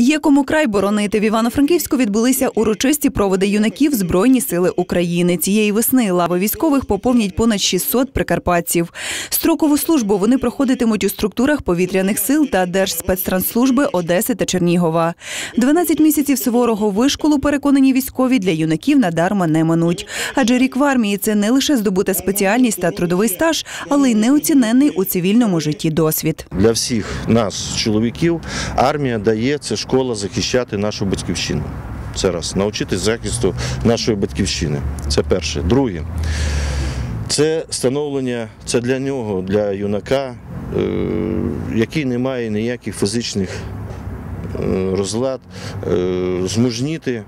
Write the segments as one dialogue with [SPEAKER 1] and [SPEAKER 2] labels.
[SPEAKER 1] Є кому край боронити в Івано-Франківську відбулися урочисті проводи юнаків Збройні сили України. Цієї весни лави військових поповнять понад 600 прикарпатців. Строкову службу вони проходитимуть у структурах повітряних сил та Держспецтрансслужби Одеси та Чернігова. 12 місяців суворого вишколу, переконані військові, для юнаків надарма не минуть. Адже рік в армії це не лише здобута спеціальність та трудовий стаж, але й неоціненний у цивільному житті досвід.
[SPEAKER 2] Для всіх нас, чоловіків, армія дає це школа захищати нашу батьківщину. Це раз, навчитись захисту нашої батьківщини. Це перше. Друге, це становлення, це для нього, для юнака, е, який не має ніяких фізичних е, розлад, е, змужніти.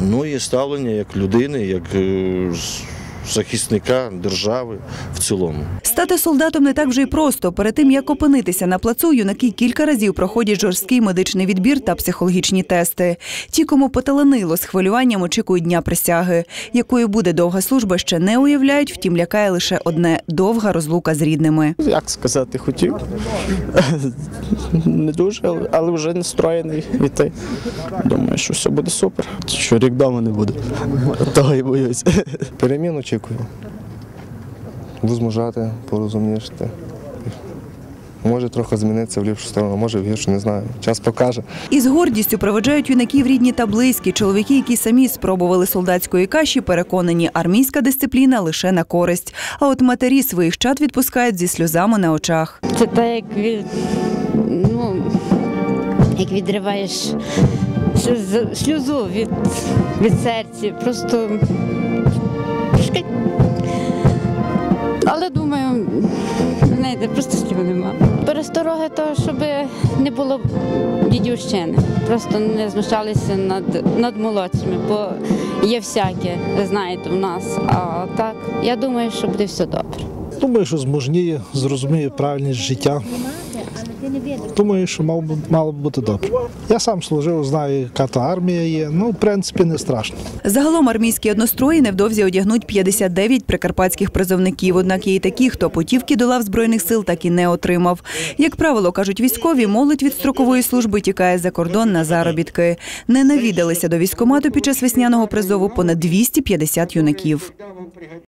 [SPEAKER 2] Ну і ставлення як людини, як захисника держави в цілому.
[SPEAKER 1] Стати солдатом не так вже й просто. Перед тим як опинитися на плацу, юнаки кілька разів проходять жорсткий медичний відбір та психологічні тести. Ті, кому поталанило з хвилюванням, очікують дня присяги. Якою буде довга служба, ще не уявляють. Втім, лякає лише одне довга розлука з рідними.
[SPEAKER 3] Як сказати, хотів. Не дуже, але- вже настроєний йти. Думаю, що все буде супер. Що рік вдома не буде. Того і боюсь.
[SPEAKER 4] Перемін очікую. Возмужати, порозумнішати. Може трохи змінитися в ліпшу сторону, може в гіршу, не знаю. Час покаже.
[SPEAKER 1] І з гордістю проведжають юнаків рідні та близькі. Чоловіки, які самі спробували солдатської каші, переконані, армійська дисципліна лише на користь. А от матері своїх чад відпускають зі сльозами на очах.
[SPEAKER 5] Це так, як від, ну, як відриваєш сльозу від, від серця. Просто. Трошки- Але думаю, знаєте, просто слів нема. Перестороги того, щоб не було дідівщини. Просто не знущалися над, над молодшими, бо є всяке, ви знаєте, в нас. А так, я думаю, що буде все добре.
[SPEAKER 6] Думаю, що зможніє, зрозуміє правильність життя. Думаю, що мало, б- мало б бути добре. Я сам служив, знаю, яка то армія є. Ну, в принципі, не страшно.
[SPEAKER 1] Загалом армійські однострої невдовзі одягнуть 59 прикарпатських призовників. Однак є й такі, хто путівки до лав збройних сил так і не отримав. Як правило, кажуть військові, молодь від строкової служби тікає за кордон на заробітки. Не навідалися до військкомату під час весняного призову понад 250 юнаків.